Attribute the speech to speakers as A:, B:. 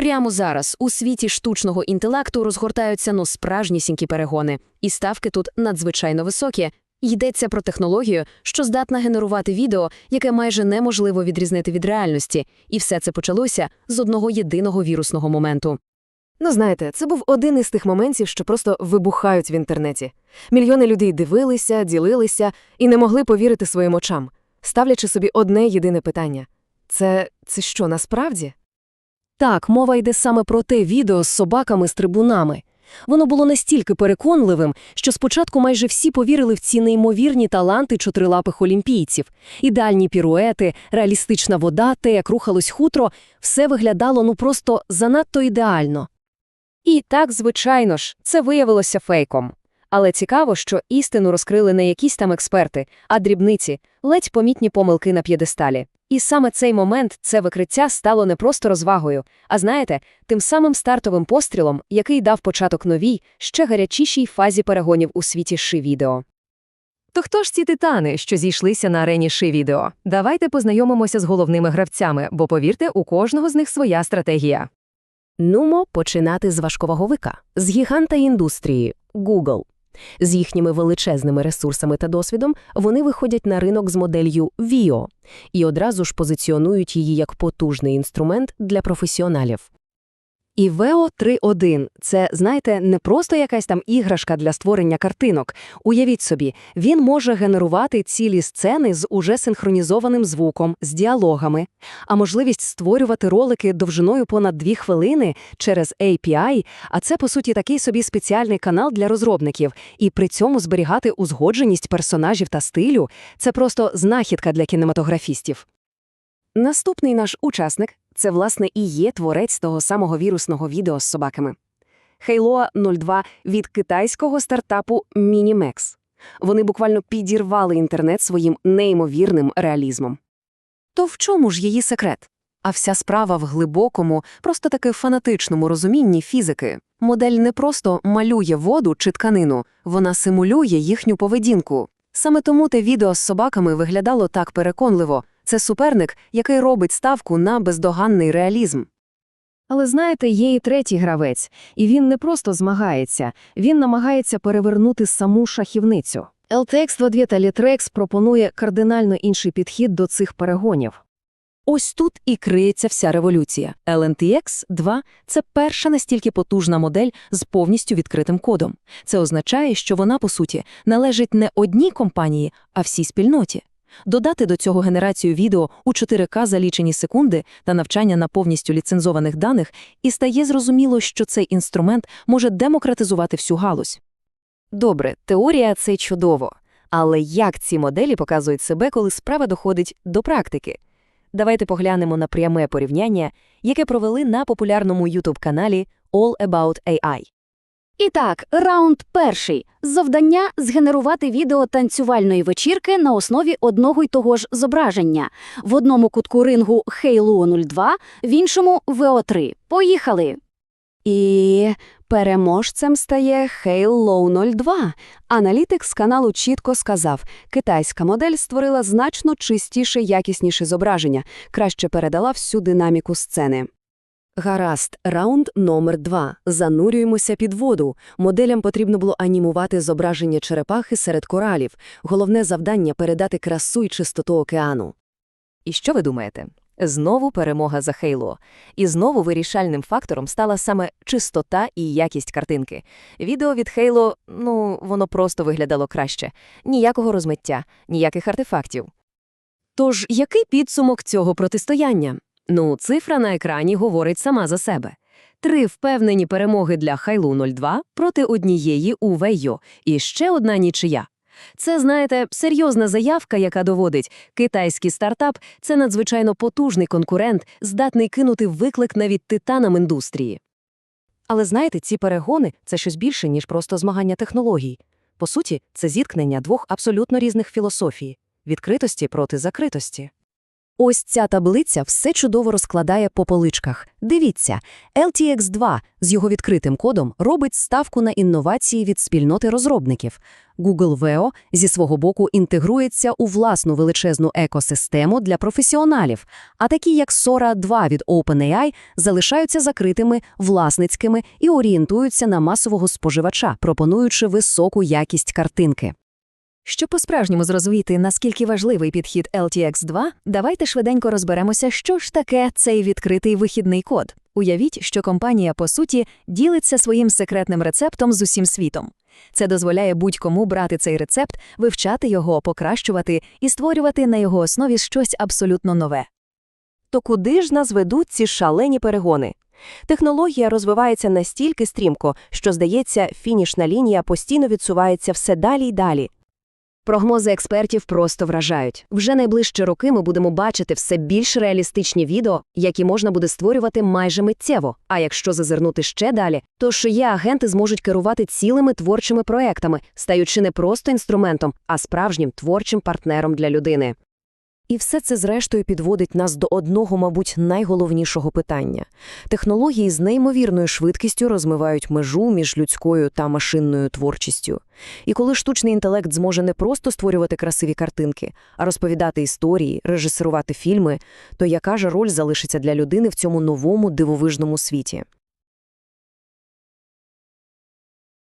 A: Прямо зараз у світі штучного інтелекту розгортаються ну справжнісінькі перегони, і ставки тут надзвичайно високі. Йдеться про технологію, що здатна генерувати відео, яке майже неможливо відрізнити від реальності, і все це почалося з одного єдиного вірусного моменту.
B: Ну, знаєте, це був один із тих моментів, що просто вибухають в інтернеті. Мільйони людей дивилися, ділилися і не могли повірити своїм очам, ставлячи собі одне єдине питання: це, це що, насправді?
C: Так, мова йде саме про те відео з собаками з трибунами. Воно було настільки переконливим, що спочатку майже всі повірили в ці неймовірні таланти чотирилапих олімпійців. Ідеальні піруети, реалістична вода, те, як рухалось хутро, все виглядало ну просто занадто ідеально.
A: І так, звичайно ж, це виявилося фейком. Але цікаво, що істину розкрили не якісь там експерти, а дрібниці, ледь помітні помилки на п'єдесталі. І саме цей момент, це викриття стало не просто розвагою, а знаєте, тим самим стартовим пострілом, який дав початок новій, ще гарячішій фазі перегонів у світі ши-відео.
D: То хто ж ці титани, що зійшлися на арені ши-відео? Давайте познайомимося з головними гравцями, бо повірте, у кожного з них своя стратегія.
C: Нумо починати з важковаговика, з гіганта індустрії – Google. З їхніми величезними ресурсами та досвідом вони виходять на ринок з моделлю VIO і одразу ж позиціонують її як потужний інструмент для професіоналів.
D: І Veo 3.1 – це, знаєте, не просто якась там іграшка для створення картинок. Уявіть собі, він може генерувати цілі сцени з уже синхронізованим звуком, з діалогами, а можливість створювати ролики довжиною понад дві хвилини через API, а це, по суті, такий собі спеціальний канал для розробників, і при цьому зберігати узгодженість персонажів та стилю – це просто знахідка для кінематографістів.
A: Наступний наш учасник це, власне, і є творець того самого вірусного відео з собаками. Halo 02 від китайського стартапу Minimax. Вони буквально підірвали інтернет своїм неймовірним реалізмом. То в чому ж її секрет? А вся справа в глибокому, просто таки фанатичному розумінні фізики. Модель не просто малює воду чи тканину, вона симулює їхню поведінку. Саме тому те відео з собаками виглядало так переконливо. Це суперник, який робить ставку на бездоганний реалізм.
D: Але знаєте, є і третій гравець, і він не просто змагається, він намагається перевернути саму шахівницю. LTX 22 та Litrex пропонує кардинально інший підхід до цих перегонів.
C: Ось тут і криється вся революція. LNTX 2 – це перша настільки потужна модель з повністю відкритим кодом. Це означає, що вона, по суті, належить не одній компанії, а всій спільноті. Додати до цього генерацію відео у 4К за лічені секунди та навчання на повністю ліцензованих даних, і стає зрозуміло, що цей інструмент може демократизувати всю галузь.
A: Добре, теорія це чудово. Але як ці моделі показують себе, коли справа доходить до практики? Давайте поглянемо на пряме порівняння, яке провели на популярному YouTube-каналі All About AI.
E: І так, раунд перший. Завдання згенерувати відео танцювальної вечірки на основі одного й того ж зображення. В одному кутку рингу Halo 02, в іншому VO3. Поїхали!
A: І переможцем стає Halo 02. Аналітик з каналу чітко сказав, китайська модель створила значно чистіше, якісніше зображення, краще передала всю динаміку сцени.
C: Гаразд, раунд номер два. Занурюємося під воду. Моделям потрібно було анімувати зображення черепахи серед коралів. Головне завдання – передати красу й чистоту океану.
D: І що ви думаєте? Знову перемога за Хейло. І знову вирішальним фактором стала саме чистота і якість картинки. Відео від Хейло, ну, воно просто виглядало краще. Ніякого розмиття, ніяких артефактів.
C: Тож, який підсумок цього протистояння? Ну, цифра на екрані говорить сама за себе. Три впевнені перемоги для Хайлу 02 проти однієї у Вейо і ще одна нічия. Це, знаєте, серйозна заявка, яка доводить, китайський стартап – це надзвичайно потужний конкурент, здатний кинути виклик навіть титанам індустрії.
D: Але знаєте, ці перегони – це щось більше, ніж просто змагання технологій. По суті, це зіткнення двох абсолютно різних філософій – відкритості проти закритості.
A: Ось ця таблиця все чудово розкладає по поличках. Дивіться, LTX-2 з його відкритим кодом робить ставку на інновації від спільноти розробників. Google Veo зі свого боку інтегрується у власну величезну екосистему для професіоналів, а такі як Sora 2 від OpenAI залишаються закритими, власницькими і орієнтуються на масового споживача, пропонуючи високу якість картинки.
C: Щоб по-справжньому зрозуміти, наскільки важливий підхід LTX-2, давайте швиденько розберемося, що ж таке цей відкритий вихідний код. Уявіть, що компанія, по суті, ділиться своїм секретним рецептом з усім світом. Це дозволяє будь-кому брати цей рецепт, вивчати його, покращувати і створювати на його основі щось абсолютно нове.
F: То куди ж нас ведуть ці шалені перегони? Технологія розвивається настільки стрімко, що, здається, фінішна лінія постійно відсувається все далі й далі.
A: Прогнози експертів просто вражають. Вже найближчі роки ми будемо бачити все більш реалістичні відео, які можна буде створювати майже миттєво. А якщо зазирнути ще далі, то що є агенти зможуть керувати цілими творчими проектами, стаючи не просто інструментом, а справжнім творчим партнером для людини.
F: І все це зрештою підводить нас до одного, мабуть, найголовнішого питання. Технології з неймовірною швидкістю розмивають межу між людською та машинною творчістю. І коли штучний інтелект зможе не просто створювати красиві картинки, а розповідати історії, режисерувати фільми, то яка ж роль залишиться для людини в цьому новому дивовижному світі?